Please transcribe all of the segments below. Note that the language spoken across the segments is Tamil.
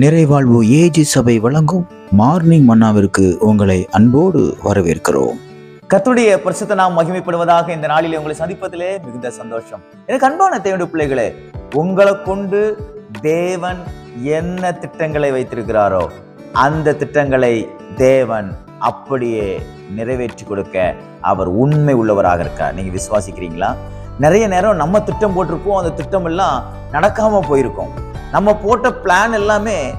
நிறைவாழ்வு ஏஜி சபை வழங்கும் மார்னிங் மன்னாவிற்கு உங்களை அன்போடு வரவேற்கிறோம். கத்துடைய பரிசுத்த நாம் மகிமைப்படுவதாக இந்த நாளில் உங்களை சந்திப்பதிலே மிகுந்த சந்தோஷம். எனக்கு அன்பான தேவனுடைய பிள்ளைகளே உங்களை கொண்டு தேவன் என்ன திட்டங்களை வைத்திருக்கிறாரோ அந்த திட்டங்களை தேவன் அப்படியே நிறைவேற்றி கொடுக்க அவர் உண்மை உள்ளவராக இருக்கார். நீங்க விசுவாசிக்கிறீங்களா? நிறைய நேரம் நம்ம திட்டம் போட்டிருப்போம் அந்த திட்டம் எல்லாம் நடக்காம போயிருக்கோம். நம்ம போட்ட பிளான் எல்லாமே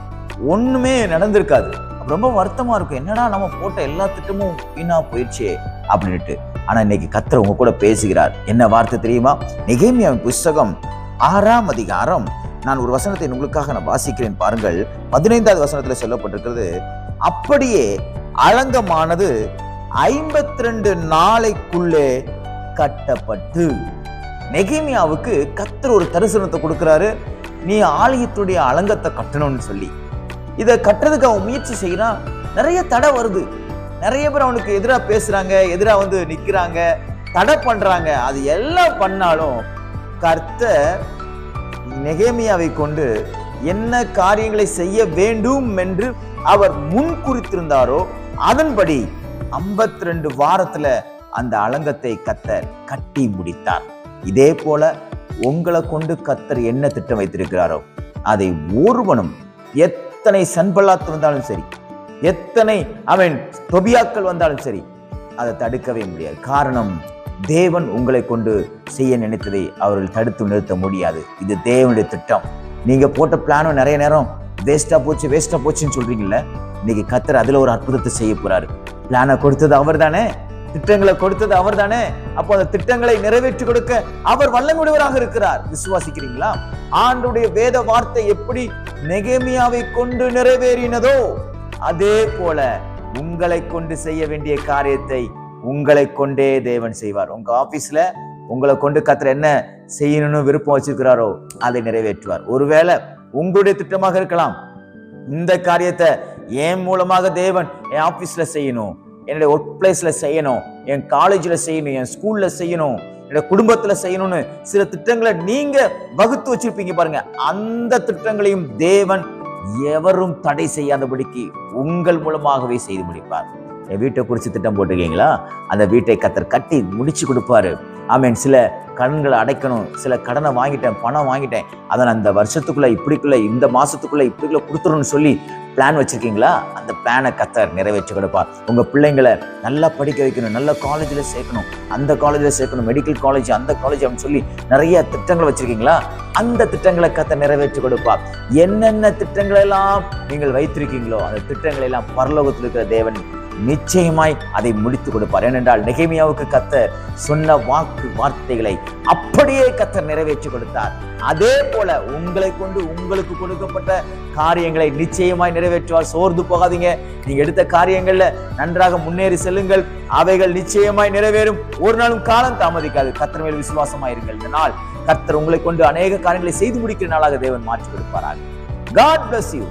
ஒண்ணுமே நடந்திருக்காது. ரொம்ப வருத்தமா இருக்கும். என்னடா நம்ம போட்ட எல்லா திட்டமும் வீணா போயிடுச்சே அப்படின்ட்டு ஆனா இன்னைக்கு கத்தர் உங்க கூட பேசுகிறார். என்ன வார்த்தை தெரியுமா? நெகேமியாவின் புஸ்தகம் ஆறாம் அதிகாரம். நான் ஒரு வசனத்தை உங்களுக்காக நான் வாசிக்கிறேன் பாருங்கள். பதினைந்தாவது வசனத்துல சொல்லப்பட்டிருக்கிறது அப்படியே அலங்கமானது ஐம்பத்தி ரெண்டு நாளைக்குள்ளே கட்டப்பட்டு. நெகிமியாவுக்கு கத்தர் ஒரு தரிசனத்தை கொடுக்கிறாரு. நீ ஆலயத்துடைய அலங்கத்தை கட்டணும்னு சொல்லி. இதை கட்டுறதுக்கு அவன் முயற்சி செய்கிறான் நிறைய தடை வருது. நிறைய பேர் அவனுக்கு எதிராக பேசுறாங்க எதிராக வந்து நிக்கிறாங்க தடை பண்றாங்க. அது எல்லாம் பண்ணாலும் கர்த்த நெகேமியாவை கொண்டு என்ன காரியங்களை செய்ய வேண்டும் என்று அவர் முன் குறித்திருந்தாரோ அதன்படி 52 ரெண்டு வாரத்துல அந்த அலங்கத்தை கத்த கட்டி முடித்தார். இதே போல உங்களை கொண்டு கத்தர் என்ன திட்டம் வைத்திருக்கிறாரோ அதை ஒருவனும் எத்தனை சன்பல்லாத்து வந்தாலும் சரி எத்தனை அவன் தொபியாக்கள் வந்தாலும் சரி அதை தடுக்கவே முடியாது. காரணம் தேவன் உங்களை கொண்டு செய்ய நினைத்ததை அவர்கள் தடுத்து நிறுத்த முடியாது. இது தேவனுடைய திட்டம். நீங்க போட்ட பிளானும் நிறைய நேரம் வேஸ்டா போச்சு வேஸ்டா போச்சுன்னு சொல்றீங்கல்ல இன்னைக்கு கத்தர் அதுல ஒரு அற்புதத்தை செய்ய போறாரு. பிளானை கொடுத்தது அவர் தானே திட்டங்களை கொடுத்தது அவர் தானே அப்போ அந்த திட்டங்களை நிறைவேற்றி கொடுக்க அவர் வல்லமுடையவராக இருக்கிறார். விசுவாசிக்கிறீங்களா? ஆண்டுடைய வேத வார்த்தை எப்படி நெகேமியாவை கொண்டு நிறைவேறினதோ அதே போல உங்களை கொண்டு செய்ய வேண்டிய காரியத்தை உங்களை கொண்டே தேவன் செய்வார். உங்க ஆபீஸ்ல உங்களை கொண்டு கத்துற என்ன செய்யணும்னு விருப்பம் வச்சிருக்கிறாரோ அதை நிறைவேற்றுவார். ஒருவேளை உங்களுடைய திட்டமாக இருக்கலாம். இந்த காரியத்தை என் மூலமாக தேவன் என் ஆபீஸ்ல செய்யணும். என்னுடைய ஒர்க் பிளேஸில் செய்யணும் என் காலேஜில் செய்யணும் என் ஸ்கூலில் செய்யணும் என்னோட குடும்பத்தில் செய்யணும்னு சில திட்டங்களை நீங்கள் வகுத்து வச்சிருப்பீங்க பாருங்க. அந்த திட்டங்களையும் தேவன் எவரும் தடை செய்யாதபடிக்கு உங்கள் மூலமாகவே செய்து முடிப்பார். என் வீட்டை குறித்து திட்டம் போட்டிருக்கீங்களா? அந்த வீட்டை கத்தர் கட்டி முடிச்சு கொடுப்பாரு. ஆமீன். சில கடன்களை அடைக்கணும். சில கடனை வாங்கிட்டேன் பணம் வாங்கிட்டேன். அதை நான் வருஷத்துக்குள்ளே இப்படிக்குள்ளே இந்த மாதத்துக்குள்ளே இப்படிக்குள்ளே கொடுத்துருன்னு சொல்லி பிளான் வச்சுருக்கீங்களா? அந்த பிளானை கத்தர் நிறைவேற்றி கொடுப்பார். உங்கள் பிள்ளைங்களை நல்லா படிக்க வைக்கணும் நல்ல காலேஜில் சேர்க்கணும். அந்த காலேஜில் சேர்க்கணும் மெடிக்கல் காலேஜ் அந்த காலேஜ் அப்படின்னு சொல்லி நிறைய திட்டங்கள் வச்சுருக்கீங்களா? அந்த திட்டங்களை கத்த நிறைவேற்றி கொடுப்பார். என்னென்ன திட்டங்களெல்லாம் நீங்கள் வைத்திருக்கீங்களோ அந்த திட்டங்களை எல்லாம் பரலோகத்தில் இருக்கிற தேவன் நிச்சயமாய் அதை முடித்து கொடுப்பார். ஏனென்றால் நெகேமியாவுக்கு கத்தர் சொன்ன வாக்கு வார்த்தைகளை அப்படியே கத்தர் நிறைவேற்றி கொடுத்தார். அதே போல உங்களை கொண்டு உங்களுக்கு கொடுக்கப்பட்ட காரியங்களை நிச்சயமாய் நிறைவேற்றுவார். சோர்ந்து போகாதீங்க. நீங்க எடுத்த காரியங்கள்ல நன்றாக முன்னேறி செல்லுங்கள். அவைகள் நிச்சயமாய் நிறைவேறும். ஒரு நாளும் காலம் தாமதிக்காது. கத்தர் மேல் விசுவாசமாயிருங்கள் இந்த நாள் கத்தர் உங்களை கொண்டு அநேக காரியங்களை செய்து முடிக்கிற நாளாக தேவன் மாற்றி கொடுப்பாராக. God bless you